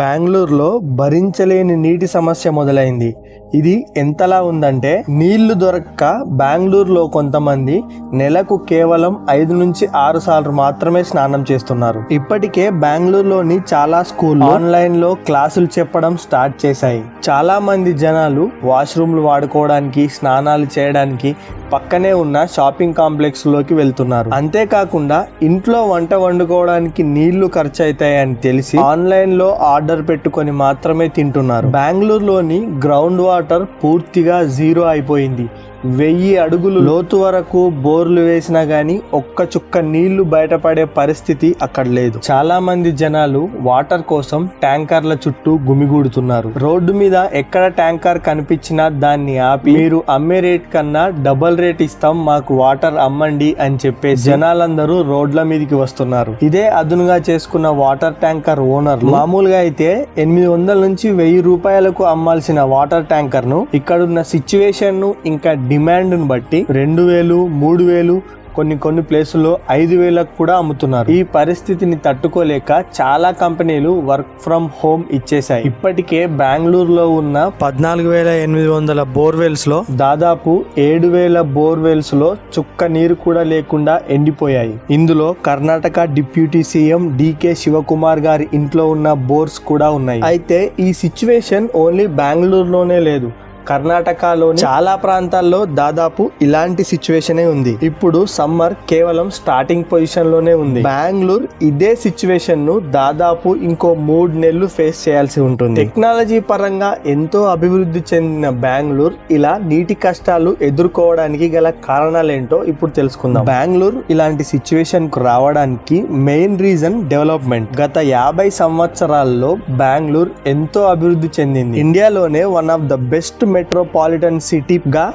బెంగళూరులో భరించలేని నీటి సమస్య మొదలైంది. ఇది ఎంతలా ఉందంటే నీళ్ళు దొరక్క బెంగళూరులో కొంతమంది నెలకు కేవలం ఐదు నుంచి ఆరు సార్లు మాత్రమే స్నానం చేస్తున్నారు. ఇప్పటికే బెంగళూరులోని చాలా స్కూల్ ఆన్లైన్లో క్లాసులు చెప్పడం స్టార్ట్ చేశాయి. చాలా మంది జనాలు వాష్రూమ్లు వాడుకోవడానికి స్నానాలు చేయడానికి పక్కనే ఉన్న షాపింగ్ కాంప్లెక్స్లోకి వెళ్తున్నారు. అంతేకాకుండా ఇంట్లో వంట వండుకోవడానికి నీళ్ళు ఖర్చు అవుతాయని తెలిసి ఆన్లైన్లో ఆర్డర్ పెట్టుకొని మాత్రమే తింటున్నారు. బెంగళూరులోని గ్రౌండ్ వాటర్ పూర్తిగా జీరో అయిపోయింది. వెయ్యి అడుగులు లోతు వరకు బోర్లు వేసినా గానీ ఒక్క చుక్క నీళ్ళు బయటపడే పరిస్థితి అక్కడ లేదు. చాలా మంది జనాలు వాటర్ కోసం ట్యాంకర్ల చుట్టూ గుమిగూడుతున్నారు. రోడ్డు మీద ఎక్కడ ట్యాంకర్ కనిపించినా దాన్ని ఆపి మీరు అమ్మే రేట్ కన్నా డబల్ రేట్ ఇస్తాం మాకు వాటర్ అమ్మండి అని చెప్పే జనాలందరూ రోడ్ల మీదకి వస్తున్నారు. ఇదే అదునుగా చేసుకున్న వాటర్ ట్యాంకర్ ఓనర్ మామూలుగా అయితే ఎనిమిది వందల నుంచి వెయ్యి రూపాయలకు అమ్మాల్సిన వాటర్ ట్యాంకర్ను ఇక్కడున్న సిచ్యువేషన్ను ఇంకా డిమాండ్ను బట్టి రెండు వేలు మూడు వేలు కొన్ని కొన్ని ప్లేసుల్లో ఐదు వేలకు కూడా అమ్ముతున్నారు. ఈ పరిస్థితిని తట్టుకోలేక చాలా కంపెనీలు వర్క్ ఫ్రమ్ హోమ్ ఇచ్చేశాయి. ఇప్పటికే బెంగళూరులో ఉన్న పద్నాలుగు వేల ఎనిమిది వందల బోర్వెల్స్లో దాదాపు ఏడు వేల బోర్వెల్స్లో చుక్క నీరు కూడా లేకుండా ఎండిపోయాయి. ఇందులో Karnataka deputy CM decay Shivakumar గారి ఇంట్లో ఉన్న బోర్స్ కూడా ఉన్నాయి. అయితే ఈ సిచ్యువేషన్ ఓన్లీ బెంగళూరులోనే లేదు. కర్ణాటకలోని చాలా ప్రాంతాల్లో దాదాపు ఇలాంటి సిచ్యువేషనే ఉంది. ఇప్పుడు సమ్మర్ కేవలం స్టార్టింగ్ పొజిషన్లోనే ఉంది. బెంగళూరు ఇదే సిచ్యువేషన్ను దాదాపు ఇంకో మూడు నెలలు ఫేస్ చేయాల్సి ఉంటుంది. టెక్నాలజీ పరంగా ఎంతో అభివృద్ధి చెందిన బెంగళూరు ఇలా నీటి కష్టాలు ఎదుర్కోవడానికి గల కారణాలేంటో ఇప్పుడు తెలుసుకుందాం. బెంగళూరు ఇలాంటి సిచ్యువేషన్కు రావడానికి మెయిన్ రీజన్ డెవలప్మెంట్ గత యాభై సంవత్సరాల్లో బెంగళూరు ఎంతో అభివృద్ధి చెందింది. ఇండియాలోనే one of the best metropolitan సిటీగా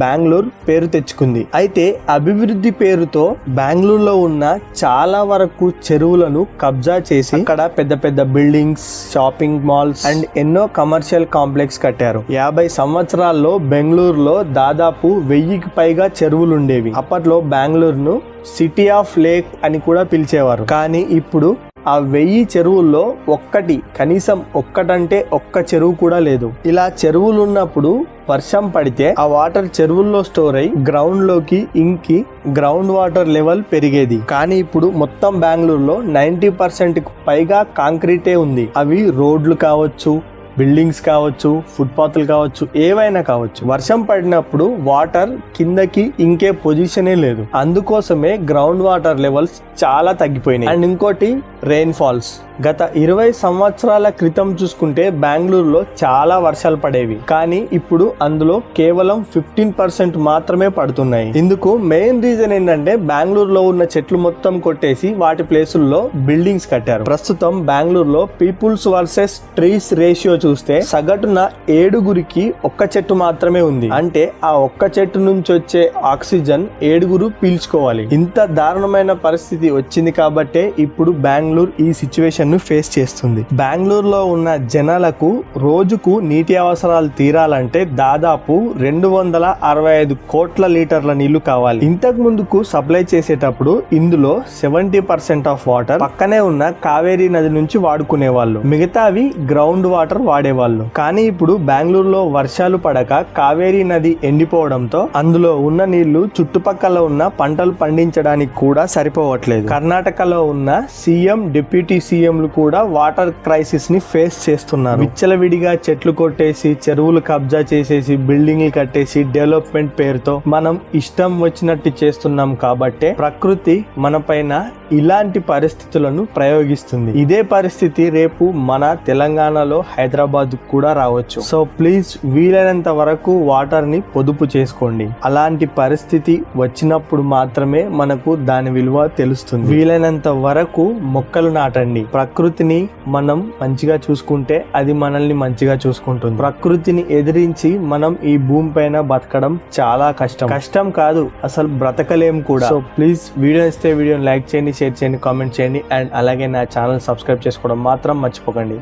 బెంగళూరు పేరు తెచ్చుకుంది. అయితే అభివృద్ధి పేరుతో బెంగళూరులో ఉన్న చాలా వరకు చెరువులను కబ్జా చేసి అక్కడ పెద్ద పెద్ద బిల్డింగ్స్ షాపింగ్ మాల్స్ అండ్ ఎన్నో కమర్షియల్ కాంప్లెక్స్ కట్టారు. యాభై సంవత్సరాల్లో బెంగళూరులో దాదాపు వెయ్యికి పైగా చెరువులు ఉండేవి అప్పట్లో బెంగళూరును సిటీ ఆఫ్ లేక్ అని కూడా పిలిచేవారు. కానీ ఇప్పుడు ఆ వెయ్యి చెరువుల్లో ఒక్కటి కనీసం ఒక్కటంటే ఒక్క చెరువు కూడా లేదు. ఇలా చెరువులు ఉన్నప్పుడు వర్షం పడితే ఆ వాటర్ చెరువుల్లో స్టోర్ అయి గ్రౌండ్లోకి ఇంకి గ్రౌండ్ వాటర్ లెవెల్ పెరిగేది. కానీ ఇప్పుడు మొత్తం బెంగళూరులో నైంటీ పర్సెంట్ పైగా కాంక్రీటే ఉంది. అవి రోడ్లు కావచ్చు బిల్డింగ్స్ కావచ్చు ఫుట్పాత్లు కావచ్చు ఏవైనా కావచ్చు. వర్షం పడినప్పుడు వాటర్ కిందకి ఇంకే పొజిషనే లేదు. అందుకోసమే గ్రౌండ్ వాటర్ లెవెల్స్ చాలా తగ్గిపోయినాయి. అండ్ ఇంకోటి రెయిన్ ఫాల్స్ గత ఇరవై సంవత్సరాల క్రితం చూసుకుంటే బెంగళూరులో చాలా వర్షాలు పడేవి. కానీ ఇప్పుడు అందులో కేవలం ఫిఫ్టీన్ పర్సెంట్ మాత్రమే పడుతున్నాయి. ఇందుకు మెయిన్ రీజన్ ఏంటంటే బెంగళూరులో ఉన్న చెట్లు మొత్తం కొట్టేసి వాటి ప్లేసుల్లో బిల్డింగ్స్ కట్టారు. ప్రస్తుతం బెంగళూరులో పీపుల్స్ వర్సెస్ ట్రీస్ రేషియో చూస్తే సగటున ఏడుగురికి ఒక్క చెట్టు మాత్రమే ఉంది. అంటే ఆ ఒక్క చెట్టు నుంచి వచ్చే ఆక్సిజన్ ఏడుగురు పీల్చుకోవాలి. ఇంత దారుణమైన పరిస్థితి వచ్చింది కాబట్టే ఇప్పుడు బెంగళూరు ఈ సిచ్యువేషన్ను ఫేస్ చేస్తుంది. బెంగళూరులో ఉన్న జనాలకు రోజుకు నీటి అవసరాలు తీరాలంటే దాదాపు రెండు వందల అరవై ఐదు కోట్ల లీటర్ల నీళ్ళు కావాలి. ఇంతకు ముందుకు సప్లై చేసేటప్పుడు ఇందులో సెవెంటీ పర్సెంట్ ఆఫ్ వాటర్ పక్కనే ఉన్న కావేరీ నది నుంచి వాడుకునే వాళ్ళు మిగతావి గ్రౌండ్ వాటర్ వాడేవాళ్ళు. కానీ ఇప్పుడు బెంగళూరులో వర్షాలు పడక కావేరీ నది ఎండిపోవడంతో అందులో ఉన్న నీళ్ళు చుట్టుపక్కల ఉన్న పంటలు పండించడానికి కూడా సరిపోవట్లేదు. కర్ణాటకలో ఉన్న సీఎం డిప్యూటీ సీఎంలు కూడా వాటర్ క్రైసిస్ని ఫేస్ చేస్తున్నారు. విచ్చలవిడిగా చెట్లు కొట్టేసి చెరువులు కబ్జా చేసేసి బిల్డింగ్లు కట్టేసి డెవలప్మెంట్ పేరుతో మనం ఇష్టం వచ్చినట్టు చేస్తున్నాం కాబట్టే ప్రకృతి మన పైన ఇలాంటి పరిస్థితులను ప్రయోగిస్తుంది. ఇదే పరిస్థితి రేపు మన తెలంగాణలో హైదరాబాద్ కూడా రావచ్చు. సో ప్లీజ్ వీలైనంత వరకు వాటర్ని పొదుపు చేసుకోండి. అలాంటి పరిస్థితి వచ్చినప్పుడు మాత్రమే మనకు దాని విలువ తెలుస్తుంది. వీలైనంత వరకు మొక్కలు నాటండి. ప్రకృతిని మనం మంచిగా చూసుకుంటే అది మనల్ని మంచిగా చూసుకుంటుంది. ప్రకృతిని ఎదిరించి మనం ఈ భూమి పైన బతకడం చాలా కష్టం. కష్టం కాదు అసలు బ్రతకలేం కూడా. సో ప్లీజ్ వీడియో ఇస్తే వీడియోని లైక్ చేయండి షేర్ చేయండి కామెంట్ చేయండి అండ్ అలాగే నా ఛానల్ సబ్స్క్రైబ్ చేసుకోవడం మాత్రం మర్చిపోకండి.